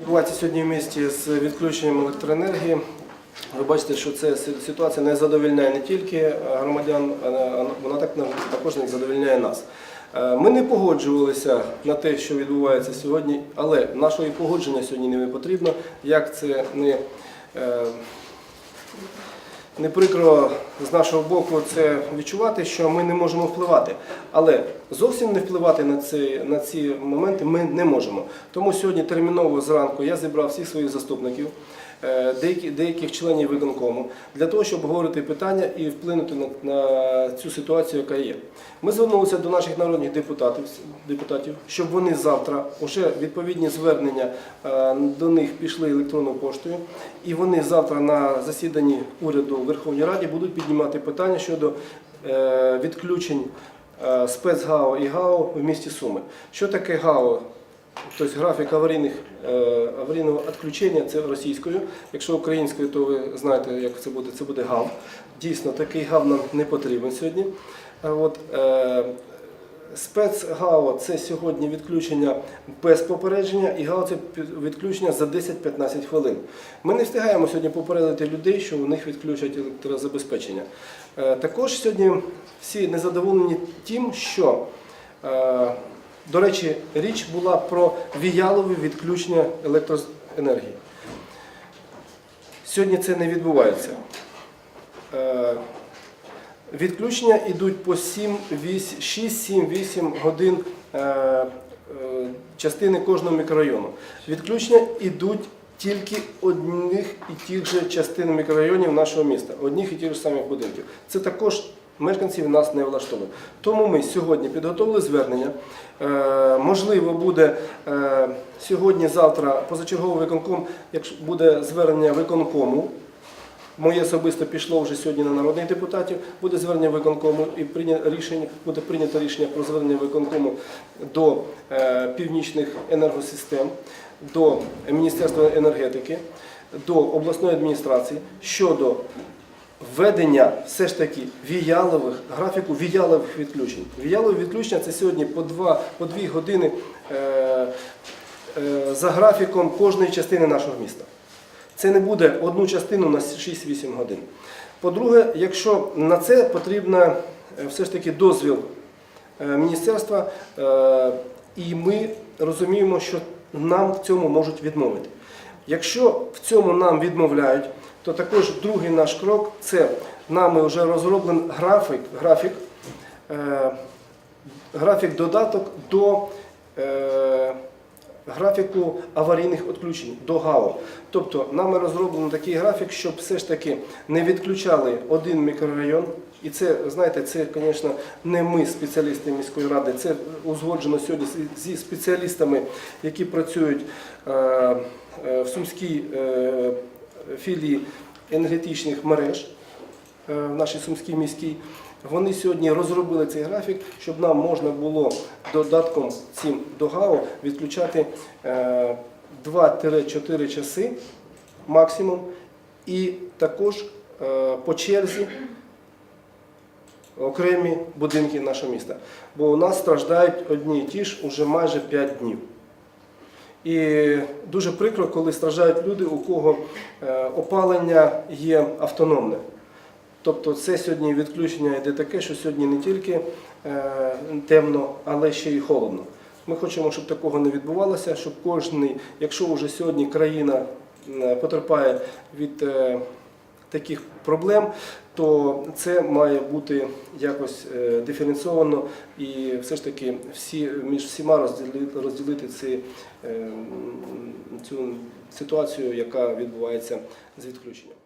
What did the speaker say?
Відбувається сьогодні в місті з відключенням електроенергії. Ви бачите, що ця ситуація не задовільняє не тільки громадян, а а вона також не задовільняє нас. Е, Ми не погоджувалися на те, що відбувається сьогодні, але нашого погодження сьогодні не потрібно. Як це не е, не прикро з нашого боку це відчувати, що ми не можемо впливати. Але зовсім не впливати на ці, на ці моменти ми не можемо. Тому сьогодні терміново зранку я зібрав всіх своїх заступників, е, деякі, деяких членів виконкому, для того, щоб говорити питання і вплинути на, на цю ситуацію, яка є. Ми звернулися до наших народних депутатів, депутатів щоб вони завтра вже відповідні звернення е, до них пішли електронною поштою, і вони завтра на засіданні уряду Верховній Раді будуть піднімати питання щодо е, відключень е, спецгао і ГАО в місті Суми. Що таке ГАО? Тобто графік е, аварійного відключення це російською. Якщо українською, то ви знаєте, як це буде. Це буде ГАВ. Дійсно, такий ГАВ нам не потрібен сьогодні. Спецгао це сьогодні відключення без попередження, і ГАО це відключення за 10-15 хвилин. Ми не встигаємо сьогодні попередити людей, що у них відключать електрозабезпечення. Е, Також сьогодні всі незадоволені тим, що е, до речі, річ була про віялове відключення електроенергії. Сьогодні це не відбувається. Відключення йдуть по 6, 7, 8 годин е, е, частини кожного мікрорайону. Відключення йдуть тільки одних і тих же частин мікрорайонів нашого міста, одних і тих же самих будинків. Це також мешканців нас не влаштовує. Тому ми сьогодні підготовили звернення. Е, можливо, буде сьогодні-завтра позачерговий виконком, якщо буде звернення виконкому. Моє особисто пішло вже сьогодні на народних депутатів. Буде звернення виконкому і прийнято рішення, буде прийнято рішення про звернення виконкому до е, північних енергосистем, до Міністерства енергетики, до обласної адміністрації щодо введення все ж таки віялових графіку віялових відключень. Віялові відключення це сьогодні по 2 по 2 години е, е, за графіком кожної частини нашого міста. Це не буде одну частину на 6-8 годин. По-друге, якщо на це потрібно е, все ж таки дозвіл е, міністерства, е, і ми розуміємо, що нам в цьому можуть відмовити. Якщо в цьому нам відмовляють, то також другий наш крок це нами вже розроблений графік, графік, е, графік додаток до графіку аварійних відключень до ГАО. Тобто нами розроблено такий графік, щоб все ж таки не відключали один мікрорайон. І це, знаєте, це, звісно, не ми, спеціалісти міської ради, це узгоджено сьогодні зі- спеціалістами, які працюють е, е, в Сумській е, філії енергетичних мереж в нашій Сумській міській. Вони сьогодні розробили цей графік, щоб нам можна було додатком цим до ГАО відключати е, 2-4 часи максимум, і також е, по черзі окремі будинки нашого міста. Бо у нас страждають одні і ті ж уже майже 5 днів. І дуже прикро, коли страждають люди, у кого е, опалення є автономне. Тобто це сьогодні відключення йде таке, що сьогодні не тільки е, темно, але ще й холодно. Ми хочемо, щоб такого не відбувалося, щоб кожний, якщо вже сьогодні країна е, потерпає від е, таких проблем, то це має бути якось диференційовано і все ж таки всі, між всіма розділити, розділити ці, цю ситуацію, яка відбувається з відключенням.